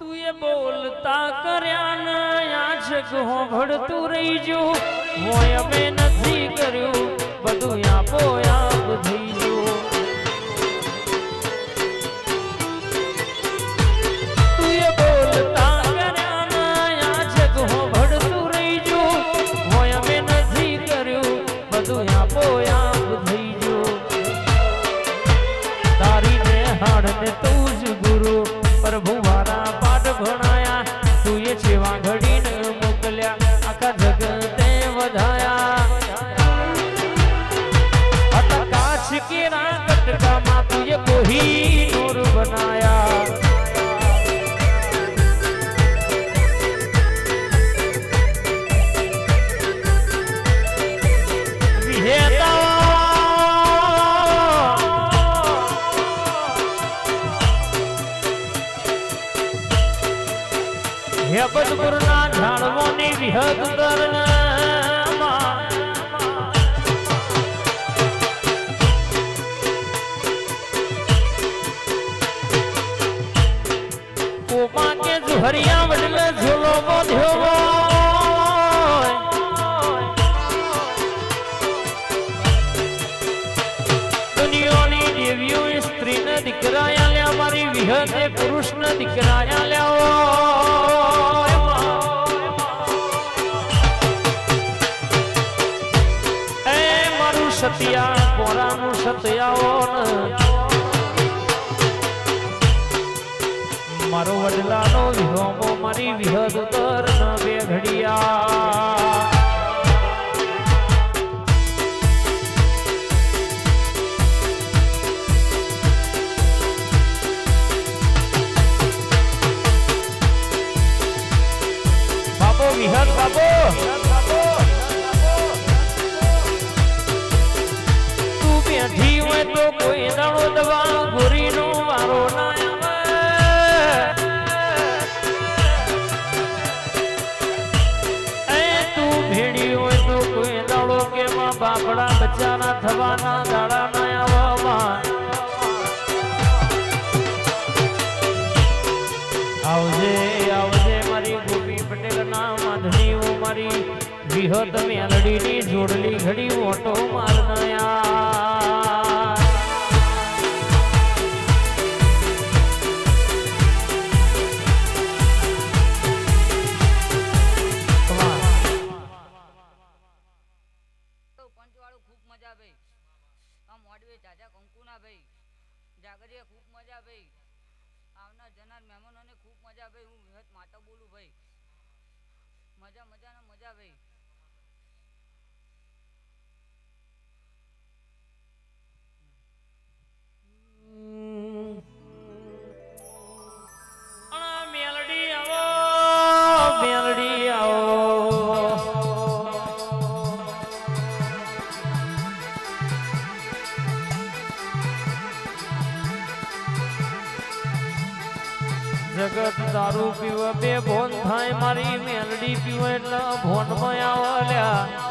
તું એ બોલતા કર્યા આજ ઘોભળતું રહી જો. હોય અમે નથી કર્યું, બધું આપો આપ થઈ सिकेरा गटका माँ तुझे को ही नूर बनाया। हे बद झाड़वो ने विहद करना। વડલે ઝૂલો બોધ્યો. દુનિયાની દેવીઓ સ્ત્રીને દીકરા આલ્યા મારી વિહતે પુરુષને દીકરા આલ્યા હોય. એ મારું સતિયા કોરાનું સતિયાઓન મારો વડલાનો વિહોમો મારી વિહદ ઉતર બે ઘડિયા. થવાના દાડા ના આવવામાં આવજે આવજે મારી ગોપી પટેલ ના માધણી મારી. વિહત મેલડીની જોડલી ઘડી ઓટો મારનાયા જાગરીએ ખૂબ મજા ભાઈ. આવનાર જનાર મહેમાનોને ખૂબ મજા ભાઈ. હું વિહત માતા બોલું ભાઈ. મજા મજાને મજા ભાઈ. અણા પીવે એટલે ભોનમાં? આવલ્યા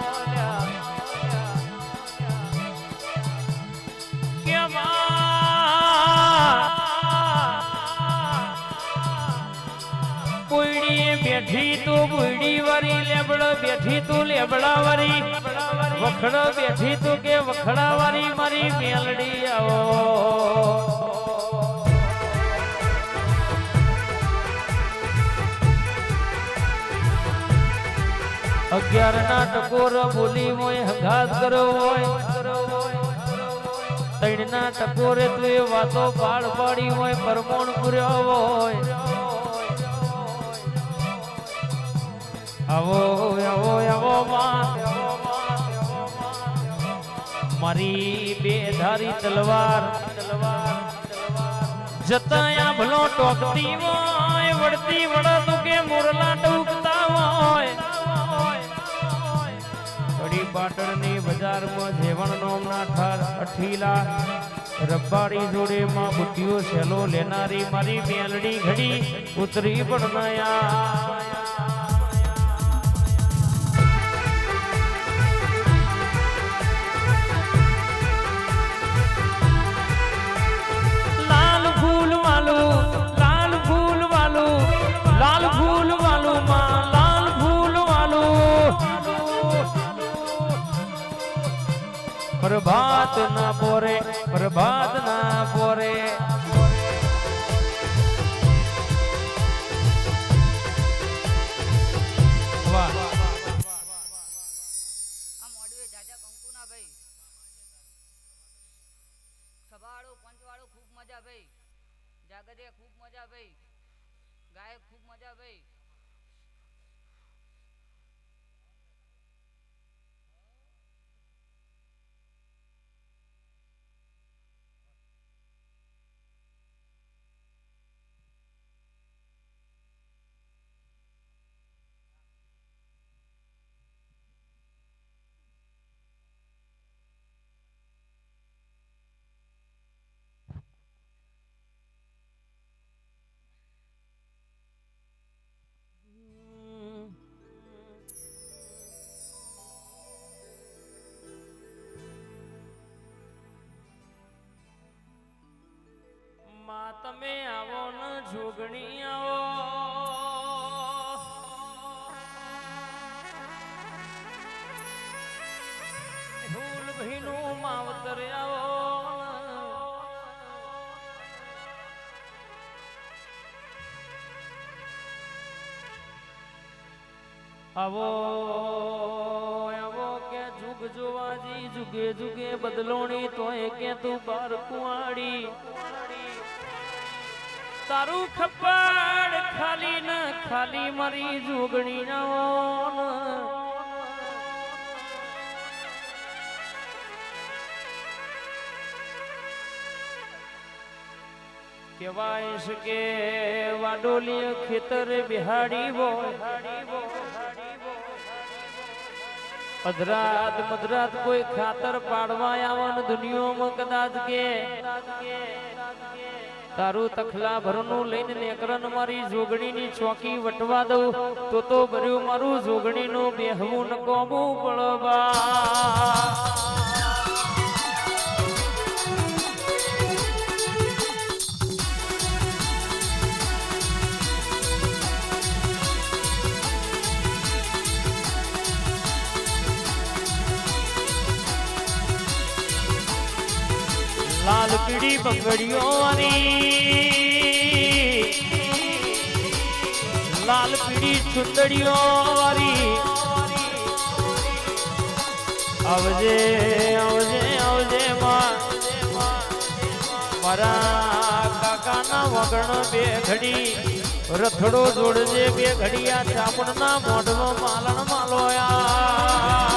બેઠી તું બુડી વારી લેબડ બેઠી તું લેબડા વારી વખડ બેઠી તું કે વખડા વારી મારી અગિયાર ટકોર બોલી હોય હગાત કરો હોય તૈણના ટકોરે તું એ વાતો પાડ પાડી હોય પરમોણ પૂર્યો હોય. આવો આવો આવો મારી બે ધારી તલવાર. જતા ભલો ટોકતી હોય વળતી વળતું કે મોરલા ટૂકતા હોય પાટણની બજારમાં જેવણ નોમના ઠાર અઠીલા. રબ્બાડી જોડે માં બુટ્ટીઓ સેલો લેનારી મારી મેલડી ઘડી ઉતરી પણ નયા પ્રભાત ના પોરે પ્રભાત ના પોરે. તમે આવો ન જોગણી આવો. ભૂલ ભીનું માવતર આવો. આવો આવો કે જુગ જોવાજી, જુગે જુગે બદલોણી, તોય કે તું બાર કુવાડી તારું ખપાડ ખાલી ન, ખાલી મારી જોગણી ના કેવાય છે કે વાડોલી ખેતર બિહાડી વો અધરાત મધરાત કોઈ ખાતર પાડવા આવન દુનિયામાં કદાચ કે. તારું તખલા ભરનું લઈને નેકરન મારી જોગણીની ચોકી વટવા દઉં. તો તો ભર્યું મારું જોગણીનું બેહવું ન કોમું પડવા લાલ પીડી બંગડીઓ વાળી. લાલ પીડી ચુંદડીઓ વાળી. આવજે આવજે આવજે મારા કાકાના વગણ બે ઘડી. રથડો જોડજે બે ઘડિયા ચાપણના મોઢમાં માલણ માલોયા.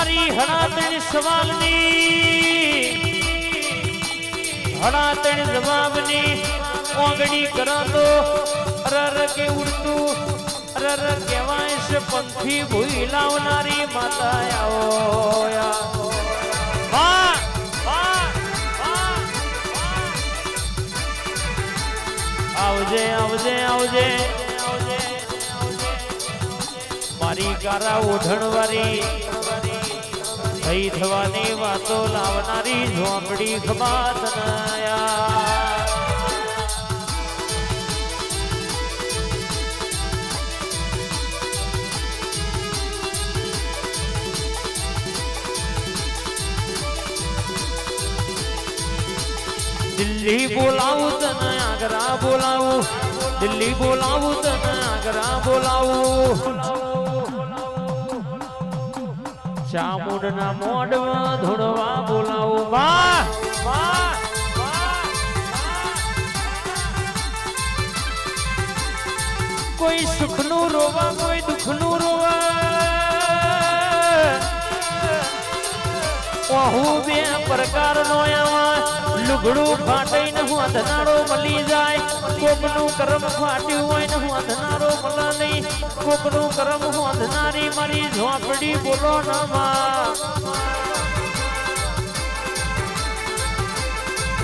મારી હણા હણાતણી સવાલની, હણાતણી જવાબની ઓગણી કરો તો રર કે ઉડતું, રર કહેવાય છે પંથી ભૂઈ લાવનારી માતા આવો. વાહ. આવજે આવજે આવજે મારી કારા ઓઢણ વાળી થઈ થવાની વાતો લાવનારી ઝોપડી ખબાત દિલ્હી બોલાવું તને આગ્રા બોલાવું. દિલ્હી બોલાવું તને આગ્રા બોલાવું. ચામુંડના મોઢમાં ધોળવા બોલાવો. વાહ! વાહ કોઈ સુખનું રોવા કોઈ દુઃખનું રોવા. હું બે પ્રકારનો આવા લુગડું ફાટીને હું અંધનારો મળી જાય. કોકનું કરમ ફાટ્યું હોય ને હું અંધનારો મળા નહીં કોકનું કરમ હું અંધનારી મારી ઝોપડી બોલો ના માં